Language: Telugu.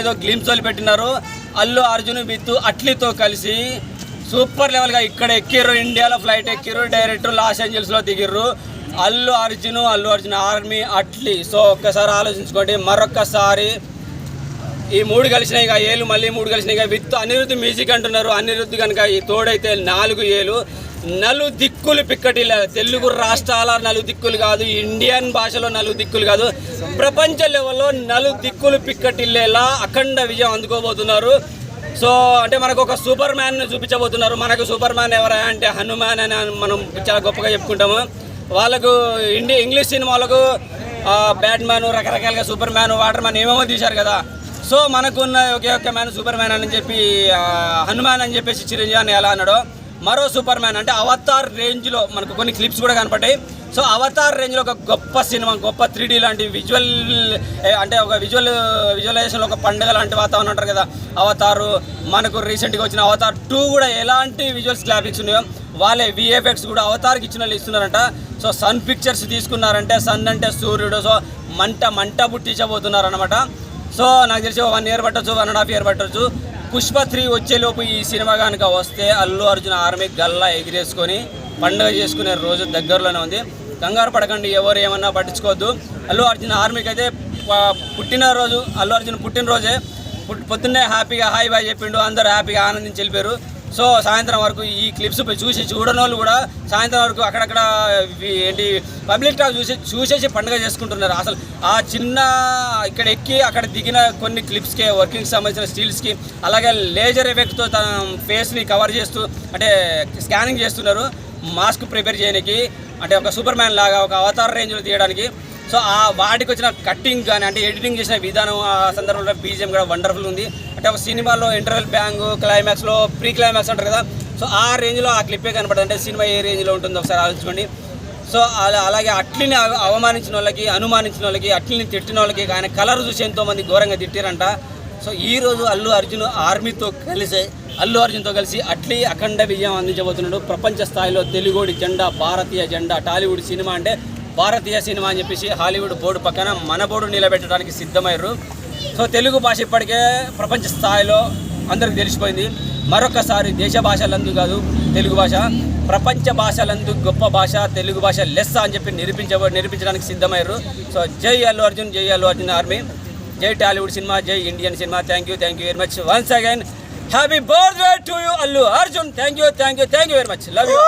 ఏదో గ్లిమ్స్ వాళ్ళు పెట్టినారు అల్లు అర్జున్ విత్ అట్లీతో కలిసి సూపర్ లెవెల్గా ఇక్కడ ఎక్కిర్రు ఇండియాలో ఫ్లైట్ ఎక్కిర్రు డైరెక్ట్ లాస్ ఏంజల్స్లో దిగిర్రు. అల్లు అర్జున్ అల్లు అర్జున్ ఆర్మీ అట్లీ. సో ఒక్కసారి ఆలోచించుకోండి మరొక్కసారి ఈ మూడు కలిసినాయి ఏలు మళ్ళీ మూడు కలిసినాయి విత్ అనిరుద్ధ్ మ్యూజిక్ అంటున్నారు. అనిరుద్ధ్ కనుక ఈ తోడైతే నాలుగు ఏలు. నలు దిక్కులు పిక్కటిల్ల తెలుగు రాష్ట్రాల నలు దిక్కులు కాదు ఇండియన్ భాషలో నలు దిక్కులు కాదు ప్రపంచ లెవెల్లో నలు దిక్కులు పిక్కటిల్లేలా అఖండ విజయం అందుకోబోతున్నారు. సో అంటే మనకు ఒక సూపర్ మ్యాన్ చూపించబోతున్నారు. మనకు సూపర్ మ్యాన్ ఎవరా అంటే హనుమాన్ అని మనం చాలా గొప్పగా చెప్పుకుంటాము. వాళ్ళకు ఇండి ఇంగ్లీష్ సినిమాలకు బ్యాట్ మ్యాన్ రకరకాలుగా సూపర్ మ్యాన్ వాటర్ మ్యాన్ ఏమేమో తీశారు కదా. సో మనకున్న ఒకే ఒక్క మ్యాన్ సూపర్ మ్యాన్ అని చెప్పి హనుమాన్ అని చెప్పేసి చిరంజీవి అని ఎలా అన్నాడో మరో సూపర్ మ్యాన్ అంటే అవతార్ రేంజ్లో మనకు కొన్ని క్లిప్స్ కూడా కనపడ్డాయి. సో అవతార్ రేంజ్లో ఒక గొప్ప సినిమా గొప్ప త్రీడీ లాంటి విజువల్ అంటే ఒక విజువల్ విజువలైజేషన్లో ఒక పండుగ లాంటి వాతావరణం అంటారు కదా అవతారు మనకు రీసెంట్గా వచ్చిన అవతార్ టూ కూడా ఎలాంటి విజువల్స్ గ్రాఫిక్స్ ఉన్నాయో వాళ్ళే విఎఫ్ఎక్స్ కూడా అవతార్కి ఇచ్చిన వాళ్ళు ఇస్తున్నారంట. సో సన్ పిక్చర్స్ తీసుకున్నారంటే సన్ అంటే సూర్యుడు సో మంట మంట పుట్టించబోతున్నారు అనమాట సో నాకు తెలిసి వన్ ఇయర్ పట్టచ్చు వన్ అండ్ హాఫ్ ఇయర్ పట్టొచ్చు. పుష్ప త్రీ వచ్చేలోపు ఈ సినిమా కనుక వస్తే అల్లు అర్జున్ ఆర్మీ గల్లా ఎగిరేసుకొని పండుగ చేసుకునే రోజు దగ్గరలోనే ఉంది. కంగారు పడకండి ఎవరు ఏమన్నా పట్టించుకోవద్దు. అల్లు అర్జున్ ఆర్మీకి అయితే పుట్టినరోజు అల్లు అర్జున్ పుట్టినరోజే. పొద్దున్నే హ్యాపీగా హాయ్ బాయ్ చెప్పిండు అందరూ హ్యాపీగా ఆనందించి వెళ్ళిపోయారు. సో సాయంత్రం వరకు ఈ క్లిప్స్ చూసి చూడని వాళ్ళు కూడా సాయంత్రం వరకు అక్కడక్కడ ఏంటి పబ్లిక్ టాక్ చూసి చూసేసి పండుగ చేసుకుంటున్నారు. అసలు ఆ చిన్న ఇక్కడ ఎక్కి అక్కడ దిగిన కొన్ని క్లిప్స్కి వర్కింగ్కి సంబంధించిన స్టీల్స్కి అలాగే లేజర్ ఎఫెక్ట్తో తన ఫేస్ని కవర్ చేస్తూ అంటే స్కానింగ్ చేస్తున్నారు. మాస్క్ ప్రిపేర్ చేయడానికి అంటే ఒక సూపర్ మ్యాన్ లాగా ఒక అవతార రేంజ్లో తీయడానికి. సో ఆ వాటికి వచ్చిన కట్టింగ్ కానీ అంటే ఎడిటింగ్ చేసిన విధానం ఆ సందర్భంలో బీజిఎం కూడా వండర్ఫుల్ ఉంది. అంటే ఒక సినిమాలో ఇంటర్వెల్ బ్యాంగ్ క్లైమాక్స్లో ప్రీ క్లైమాక్స్ అంటారు కదా. సో ఆ రేంజ్లో ఆ క్లిప్పే కనపడదు. అంటే సినిమా ఏ రేంజ్లో ఉంటుందో ఒకసారి ఆలోచించుకోండి. సో అలా అలాగే అట్లని అవమానించిన వాళ్ళకి అనుమానించిన వాళ్ళకి అట్లని తిట్టిన వాళ్ళకి ఆయన కలర్ చూసి ఎంతోమంది ఘోరంగా తిట్టారంట. సో ఈ రోజు అల్లు అర్జున్ ఆర్మీతో కలిసి అల్లు అర్జున్తో కలిసి అట్లీ అఖండ విజయం అందించబోతున్నాడు. ప్రపంచ స్థాయిలో తెలుగుడి జెండా భారతీయ జెండా టాలీవుడ్ సినిమా అంటే భారతీయ సినిమా అని చెప్పేసి హాలీవుడ్ బోర్డు పక్కన మన బోర్డు నిలబెట్టడానికి సిద్ధమయ్యారు. సో తెలుగు భాష ఇప్పటికే ప్రపంచ స్థాయిలో అందరికి తెలిసిపోయింది. మరొకసారి దేశ భాషలందు కాదు తెలుగు భాష ప్రపంచ భాషలందు గొప్ప భాష తెలుగు భాష లెస్స అని చెప్పి నిరూపించ నిరూపించడానికి సిద్ధమయ్యారు. సో జై అల్లు అర్జున్ జై అల్లు అర్జున్ ఆర్మీ. జై టాలీవుడ్ సినిమా జై Indian cinema. Thank you thank you very much once again happy birthday to you Allu Arjun. Thank you thank you thank you very much love you